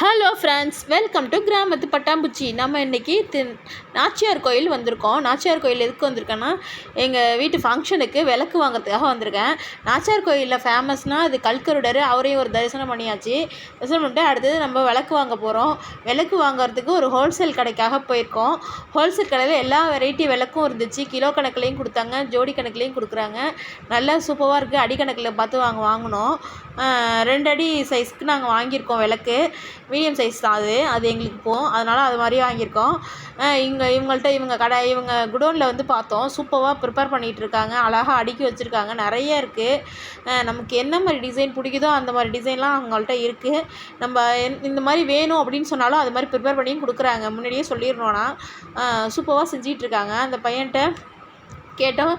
Hello friends welcome to கிராமத்து பட்டாம்பூச்சி நம்ம இன்றைக்கி தி நாச்சியார் கோயில் வந்திருக்கோம். நாச்சியார் கோயில் எதுக்கு வந்திருக்கேன்னா எங்கள் வீட்டு ஃபங்க்ஷனுக்கு விளக்கு வாங்குறதுக்காக வந்திருக்கேன். நாச்சியார் கோயிலில் ஃபேமஸ்னால் அது கல்கருடர். அவரையும் ஒரு தரிசனம் பண்ணியாச்சு. தரிசனம் பண்ணிட்டு அடுத்தது நம்ம விளக்கு வாங்க போகிறோம் விளக்கு வாங்குறதுக்கு ஒரு ஹோல்சேல் கடைக்காக போயிருக்கோம். ஹோல்சேல் கடையில் எல்லா வெரைட்டி விளக்கும் இருந்துச்சு. கிலோ கணக்குலேயும் கொடுத்தாங்க. ஜோடி கணக்குலேயும் கொடுக்குறாங்க. நல்லா சூப்பராக இருக்குது அடி கணக்கில் பார்த்து வாங்க வாங்கினோம். ரெண்டு அடி சைஸ்க்கு நாங்கள் வாங்கியிருக்கோம் விளக்கு. மீடியம் சைஸ் தான் அது. அது எங்களுக்கு போகும் அதனால் அது மாதிரி வாங்கியிருக்கோம். இங்கே இவங்கள்ட்ட இவங்க கடை இவங்க குடோனில் வந்து பார்த்தோம். சூப்பராக ப்ரிப்பேர் பண்ணிகிட்டு இருக்காங்க. அழகாக அடுக்கி வச்சுருக்காங்க. நிறைய இருக்குது நமக்கு என்ன மாதிரி டிசைன் பிடிக்குதோ அந்த மாதிரி டிசைன்லாம் அவங்கள்ட்ட இருக்குது நம்ம இந்த மாதிரி வேணும் அப்படின்னு சொன்னாலும் அது மாதிரி ப்ரிப்பேர் பண்ணியும் கொடுக்குறாங்க. முன்னாடியே சொல்லிடணுன்னா சூப்பராக செஞ்சிகிட்ருக்காங்க அந்த பையன்கிட்ட கேட்டோம்.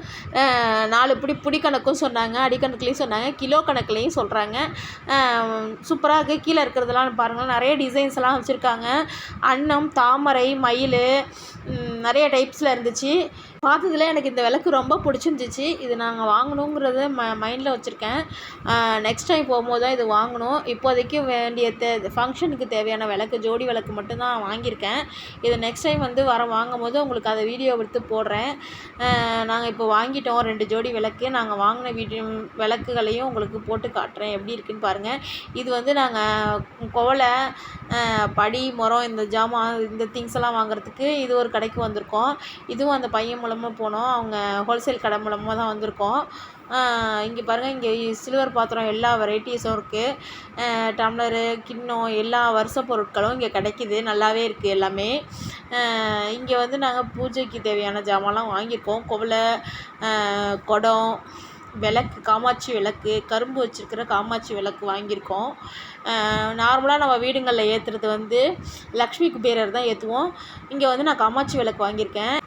நாலு பிடி பிடி கணக்கும் சொன்னாங்க அடிக்கணக்குலேயும் சொன்னாங்க கிலோ கணக்குலேயும் சொல்கிறாங்க சூப்பராக இருக்குது கீழே இருக்கிறதெல்லாம் பாருங்கள் நிறைய டிசைன்ஸ் எல்லாம் வச்சுருக்காங்க. அன்னம் தாமரை மயில் நிறைய டைப்ஸில் இருந்துச்சு. பார்த்ததுல எனக்கு இந்த விளக்கு ரொம்ப பிடிச்சிருந்துச்சி. இது நாங்கள் வாங்கணுங்கிறத ம மைண்டில் வச்சுருக்கேன். நெக்ஸ்ட் டைம் போகும்போது தான் இது வாங்கணும். இப்போதைக்கு வேண்டிய தே ஃபங்க்ஷனுக்கு தேவையான விளக்கு ஜோடி விளக்கு மட்டும்தான் வாங்கியிருக்கேன். இது நெக்ஸ்ட் டைம் வந்து வர வாங்கும் போது உங்களுக்கு அதை வீடியோ எடுத்து போடுறேன். நாங்கள் இப்போ வாங்கிட்டோம் ரெண்டு ஜோடி விளக்கு. நாங்கள் வாங்கின வீடியோ விளக்குகளையும் உங்களுக்கு போட்டு காட்டுறேன். எப்படி இருக்குன்னு பாருங்கள் இது வந்து நாங்கள் குவளை படி முறம் இந்த ஜாமான் இந்த திங்ஸ் எல்லாம் வாங்குறதுக்கு இது ஒரு கடைக்கு வந்திருக்கோம். இதுவும் அந்த பையன் மூலமாக போனோம். அவங்க ஹோல்சேல் கடை மூலமாக தான் வந்திருக்கோம். இங்கே பாருங்கள் இங்கே சில்வர் பாத்திரம் எல்லா வெரைட்டிஸும் இருக்குது டம்ளரு கிண்ணம் எல்லா வருஷ பொருட்களும் இங்கே கிடைக்கிது. நல்லாவே இருக்குது எல்லாமே. இங்கே வந்து நாங்கள் பூஜைக்கு தேவையான ஜாமான்லாம் வாங்கியிருக்கோம். குவளை குடம் விளக்கு காமாட்சி விளக்கு கரும்பு வச்சுருக்கிற காமாட்சி விளக்கு வாங்கியிருக்கோம். நார்மலாக நம்ம வீடுங்களில் ஏற்றுறது வந்து லக்ஷ்மி குபேரர் தான் ஏற்றுவோம் இங்கே வந்து நான் காமாட்சி விளக்கு வாங்கியிருக்கேன்.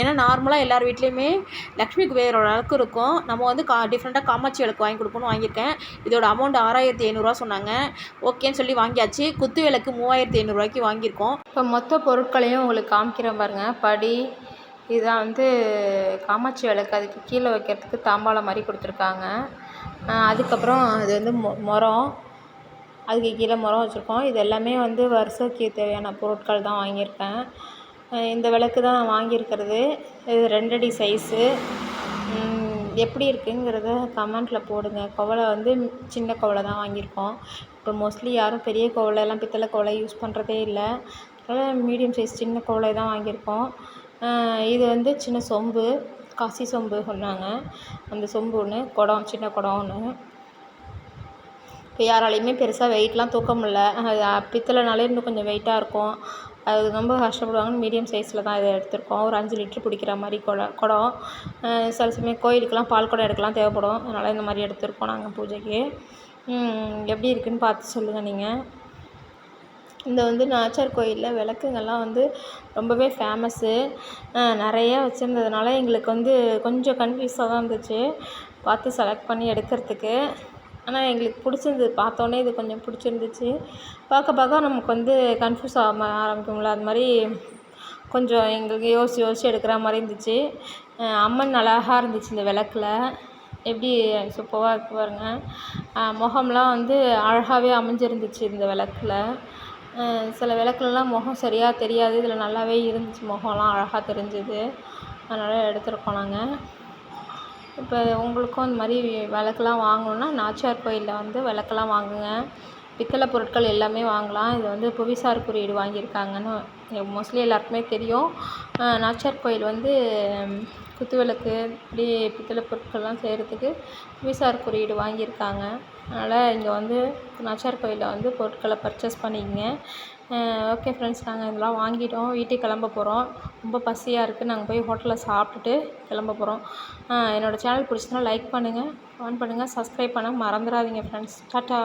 ஏன்னா நார்மலாக எல்லார் வீட்லேயுமே லக்ஷ்மி குபேரோட விளக்கு இருக்கும். நம்ம வந்து கா டிஃப்ரெண்ட்டாக காமாட்சி விளக்கு வாங்கி கொடுப்போம்னு வாங்கியிருக்கேன். இதோட அமௌண்ட் ஆறாயிரத்தி ஐநூறுரூவா சொன்னாங்க. ஓகேன்னு சொல்லி வாங்கியாச்சு. குத்து விளக்கு மூவாயிரத்தி ஐநூறுரூவாய்க்கு வாங்கியிருக்கோம். இப்போ மொத்த பொருட்களையும் உங்களுக்கு காமிக்கிறேன் பாருங்கள் படி இதான் வந்து காமாட்சி விளக்கு அதுக்கு கீழே வைக்கிறதுக்கு தாம்பாளம் மாதிரி கொடுத்துருக்காங்க. அதுக்கப்புறம் அது வந்து மொ முறம் அதுக்கு கீழே முறம் வச்சுருக்கோம். இது எல்லாமே வந்து வருஷக்கு தேவையான பொருட்கள் தான் வாங்கியிருக்கேன். இந்த விளக்கு தான் நான் வாங்கியிருக்கிறது. இது ரெண்டடி சைஸு எப்படி இருக்குங்கிறத கமெண்ட்டில் போடுங்க. குவளை வந்து சின்ன குவளை தான் வாங்கியிருக்கோம். இப்போ மோஸ்ட்லி யாரும் பெரிய குவளைலாம் பித்தளை குவளை யூஸ் பண்ணுறதே இல்லை. அதனால் மீடியம் சைஸ் சின்ன குவளை தான் வாங்கியிருக்கோம். இது வந்து சின்ன சொம்பு காசி சொம்பு சொன்னாங்க. அந்த சொம்பு ஒன்று குடம் சின்ன குடம் ஒன்று இப்போ யாராலையுமே பெருசாக வெயிட்லாம் தூக்க முடில அது பித்தளைனாலே இன்னும் கொஞ்சம் வெயிட்டாக இருக்கும். அது ரொம்ப கஷ்டப்படுவாங்கன்னு மீடியம் சைஸில் தான் இதை எடுத்திருக்கோம். ஒரு அஞ்சு லிட்ரு பிடிக்கிற மாதிரி குடம். குடம் சில சமயம் கோயிலுக்கெலாம் பால் குடம் எடுக்கலாம் தேவைப்படும். அதனால் இந்த மாதிரி எடுத்திருக்கோம் நாங்கள் பூஜைக்கு. எப்படி இருக்குதுன்னு பார்த்து சொல்லுங்கள் நீங்கள் இந்த வந்து நாச்சார் கோயிலில் விளக்குங்கள்லாம் வந்து ரொம்பவே ஃபேமஸ்ஸு நிறையா வச்சுருந்ததுனால எங்களுக்கு வந்து கொஞ்சம் கன்ஃப்யூஸாக தான் இருந்துச்சு. பார்த்து செலக்ட் பண்ணி எடுக்கிறதுக்கு. ஆனால் எங்களுக்கு பிடிச்சிருந்தது. பார்த்தோன்னே இது கொஞ்சம் பிடிச்சிருந்துச்சி. பார்க்க பார்க்க நமக்கு வந்து கன்ஃப்யூஸ் ஆக ஆரம்பிக்கும்ல. அது மாதிரி கொஞ்சம் எங்களுக்கு யோசித்து யோசித்து எடுக்கிற மாதிரி இருந்துச்சு. அம்மன் அழகாக இருந்துச்சு இந்த விளக்கில். எப்படி சூப்பராக இருக்கு பாருங்கள் முகம்லாம் வந்து அழகாகவே அமைஞ்சிருந்துச்சு இந்த விளக்குல. சில விளக்குலலாம் முகம் சரியாக தெரியாது. இதில் நல்லாவே இருந்துச்சு. முகம்லாம் அழகாக தெரிஞ்சுது. அதனால் எடுத்திருக்கோம் நாங்கள் இப்போ உங்களுக்கும் இந்த மாதிரி விளக்குலாம் வாங்கணுன்னா நாச்சியார் கோயிலில் வந்து விளக்குலாம் வாங்குங்க. பித்தளை பொருட்கள் எல்லாமே வாங்கலாம். இது வந்து புவிசார் குறியீடு வாங்கியிருக்காங்கன்னு மோஸ்ட்லி எல்லாருக்குமே தெரியும். நாச்சியார் கோயில் வந்து குத்து விளக்கு இப்படி பித்தளை பொருட்கள்லாம் செய்கிறதுக்கு புவிசார் குறியீடு வாங்கியிருக்காங்க. அதனால் இங்கே வந்து நாச்சியார் கோயிலில் வந்து பொருட்களை பர்ச்சேஸ் பண்ணிக்கங்க. ஓகே ஃப்ரெண்ட்ஸ் நாங்கள் இதெல்லாம் வாங்கிட்டோம். வீட்டுக்கு கிளம்ப போகிறோம் ரொம்ப பசியாக இருக்குது நாங்கள் போய் ஹோட்டலில் சாப்பிட்டுட்டு கிளம்ப போகிறோம் என்னோடய சேனல் பிடிச்சதுன்னா லைக் பண்ணுங்கள் ஆன் பண்ணுங்கள் சப்ஸ்கிரைப் பண்ண மறந்துடாதீங்க ஃப்ரெண்ட்ஸ் டாட்டா.